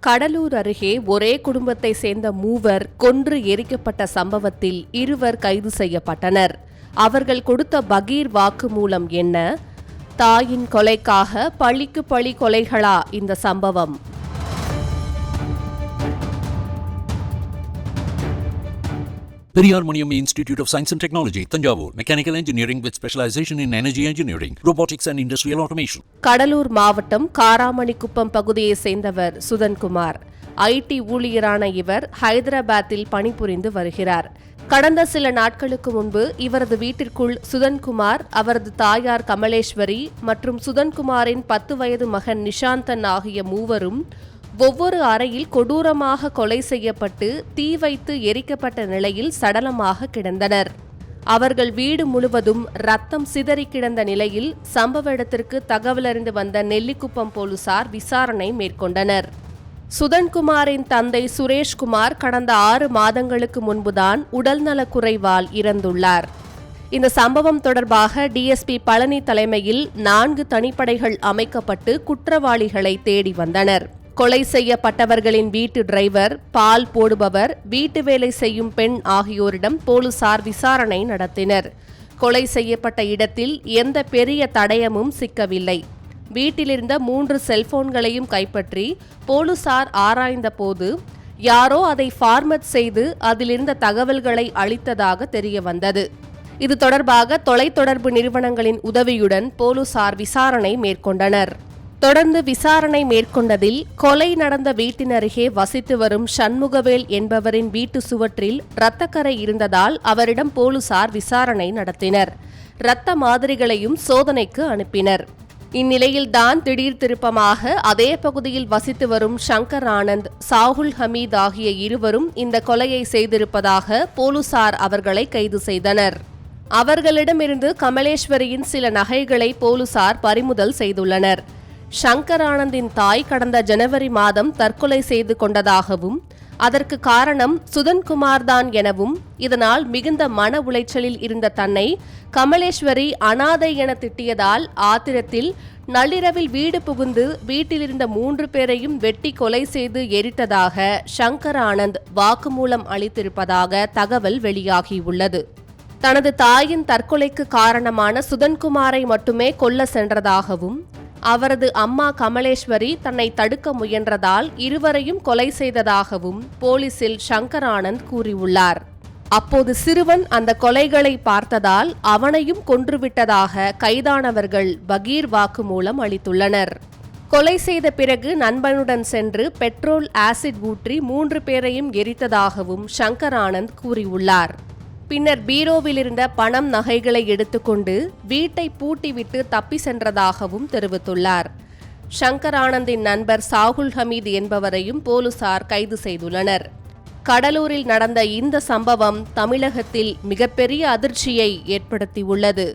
கடலூர் அருகே ஒரே குடும்பத்தை சேர்ந்த மூவர் கொன்று எரிக்கப்பட்ட சம்பவத்தில் இருவர் கைது செய்யப்பட்டனர். அவர்கள் கொடுத்த பகீர் வாக்குமூலம் என்ன? தாயின் கொலைக்காக பழிக்கு பழி கொலைகளா இந்த சம்பவம்? Periyar Maniammai institute of science and technology Thanjavur mechanical engineering with specialisation in energy engineering robotics and industrial automation Cuddalore மாவட்டம் காராமணிக்குப்பம் பகுதியை சேர்ந்தவர் சுதன்குமார் ஐடி ஊழியரான இவர் ஹைதராபாத்தில் பணிபுரிந்து வருகிறார் கடந்த சில நாட்களுக்கு முன்பு இவரது வீட்டிற்குள் சுதன்குமார் அவரது தாயார் கமலேஸ்வரி மற்றும் சுதன்குமாரின் பத்து வயது மகன் நிஷாந்தன் ஆகிய மூவரும் ஒவ்வொரு அறையில் கொடூரமாக கொலை செய்யப்பட்டு தீ வைத்து எரிக்கப்பட்ட நிலையில் சடலமாக கிடந்தனர். அவர்கள் வீடு முழுவதும் ரத்தம் சிதறி கிடந்த நிலையில் சம்பவ இடத்திற்கு தகவலறிந்து வந்த நெல்லிக்குப்பம் போலீசார் விசாரணை மேற்கொண்டனர். சுதன்குமாரின் தந்தை சுரேஷ்குமார் கடந்த ஆறு மாதங்களுக்கு முன்புதான் உடல்நலக் குறைவால் இறந்துள்ளார். இந்த சம்பவம் தொடர்பாக டிஎஸ்பி பழனி தலைமையில் நான்கு தனிப்படைகள் அமைக்கப்பட்டு குற்றவாளிகளை தேடி வந்தனர். கொலை செய்யப்பட்டவர்களின் வீட்டு டிரைவர் பால் போடுபவர் வீட்டு வேலை செய்யும் பெண் ஆகியோரிடம் போலீசார் விசாரணை நடத்தினர். கொலை செய்யப்பட்ட இடத்தில் எந்த பெரிய தடயமும் சிக்கவில்லை. வீட்டிலிருந்த மூன்று செல்போன்களையும் கைப்பற்றி போலீசார் ஆராய்ந்தபோது யாரோ அதை ஃபார்மட் செய்து அதிலிருந்த தகவல்களை அளித்ததாக தெரிய வந்தது இது தொடர்பாக தொலைத்தொடர்பு நிறுவனங்களின் உதவியுடன் போலீசார் விசாரணை மேற்கொண்டனர். தொடர்ந்து விசாரணை மேற்கொண்டதில் கொலை நடந்த வீட்டின் அருகே வசித்து வரும் சண்முகவேல் என்பவரின் வீட்டு சுவற்றில் இரத்தக்கரை இருந்ததால் அவரிடம் போலீசார் விசாரணை நடத்தினர். இரத்த மாதிரிகளையும் சோதனைக்கு அனுப்பினர். இந்நிலையில்தான் திடீர் திருப்பமாக அதே பகுதியில் வசித்து வரும் சங்கர் ஆனந்த் சாகுல் ஹமீத் ஆகிய இருவரும் இந்த கொலையை செய்திருப்பதாக போலீசார் அவர்களை கைது செய்தனர். அவர்களிடமிருந்து கமலேஸ்வரியின் சில நகைகளை போலீசார் பறிமுதல் செய்துள்ளனர். சங்கர் ஆனந்தின் தாய் கடந்த ஜனவரி மாதம் தற்கொலை செய்து கொண்டதாகவும் அதற்கு காரணம் சுதன்குமார் தான் எனவும் இதனால் மிகுந்த மன உளைச்சலில் இருந்த தன்னை கமலேஸ்வரி அனாதை என திட்டியதால் ஆத்திரத்தில் நள்ளிரவில் வீடு புகுந்து வீட்டிலிருந்த மூன்று பேரையும் வெட்டி கொலை செய்து எரித்ததாக சங்கர் ஆனந்த் வாக்குமூலம் அளித்திருப்பதாக தகவல் வெளியாகியுள்ளது. தனது தாயின் தற்கொலைக்கு காரணமான சுதன்குமாரை மட்டுமே கொல்ல சென்றதாகவும் அவரது அம்மா கமலேஸ்வரி தன்னை தடுக்க முயன்றதால் இருவரையும் கொலை செய்ததாகவும் போலீசில் சங்கர் ஆனந்த் கூறியுள்ளார். அப்போது சிறுவன் அந்த கொலைகளை பார்த்ததால் அவனையும் கொன்றுவிட்டதாக கைதானவர்கள் பகீர் வாக்குமூலம் அளித்துள்ளனர். கொலை செய்த பிறகு நண்பனுடன் சென்று பெட்ரோல் ஆசிட் ஊற்றி மூன்று பேரையும் எரித்ததாகவும் சங்கர் ஆனந்த் கூறியுள்ளார். பின்னர் பீரோவில் இருந்த பணம் நகைகளை எடுத்துக்கொண்டு வீட்டை பூட்டிவிட்டு தப்பி சென்றதாகவும் தெரிவித்துள்ளார். சங்கர் ஆனந்தின் நண்பர் சாகுல் ஹமீத் என்பவரையும் போலீசார் கைது செய்துள்ளனர். கடலூரில் நடந்த இந்த சம்பவம் தமிழகத்தில் மிகப்பெரிய அதிர்ச்சியை ஏற்படுத்தியுள்ளது.